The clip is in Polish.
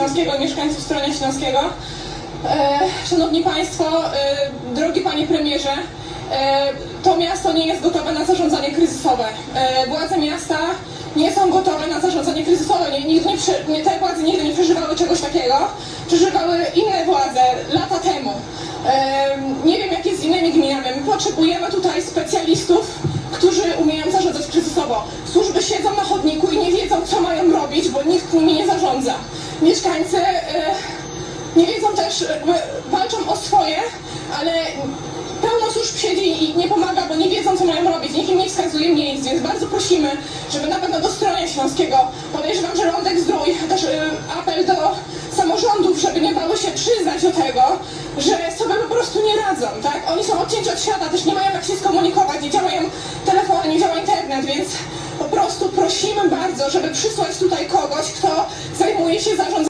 Śląskiego mieszkańców Stronia Śląskiego. E, Szanowni Państwo, e, drogi Panie Premierze, e, to miasto nie jest gotowe na zarządzanie kryzysowe. Władze miasta nie są gotowe na zarządzanie kryzysowe. Nie, nigdy nie, nie, te władze nigdy nie przeżywały czegoś takiego. Przeżywały inne władze lata temu. Nie wiem, jak jest z innymi gminami. My potrzebujemy tutaj specjalistów, którzy umieją zarządzać kryzysowo. Służby siedzą na chodniku i nie wiedzą, co mają robić, bo nikt nimi nie zarządza. Mieszkańcy e, nie wiedzą też, jakby walczą o swoje, ale pełno służb siedzi i nie pomaga, bo nie wiedzą, co mają robić. Nikt im nie wskazuje miejsc, więc bardzo prosimy, żeby na pewno do Stronia Śląskiego, podejrzewam, że Rondek Zdrój, też y, apel do samorządów, żeby nie bały się przyznać do tego, że sobie po prostu nie radzą, tak? Oni są odcięci od świata, też nie mają jak się skomunikować, nie działają telefony, nie działa internet, więc po prostu prosimy bardzo, żeby przysłać tutaj kogoś, kto 去三圣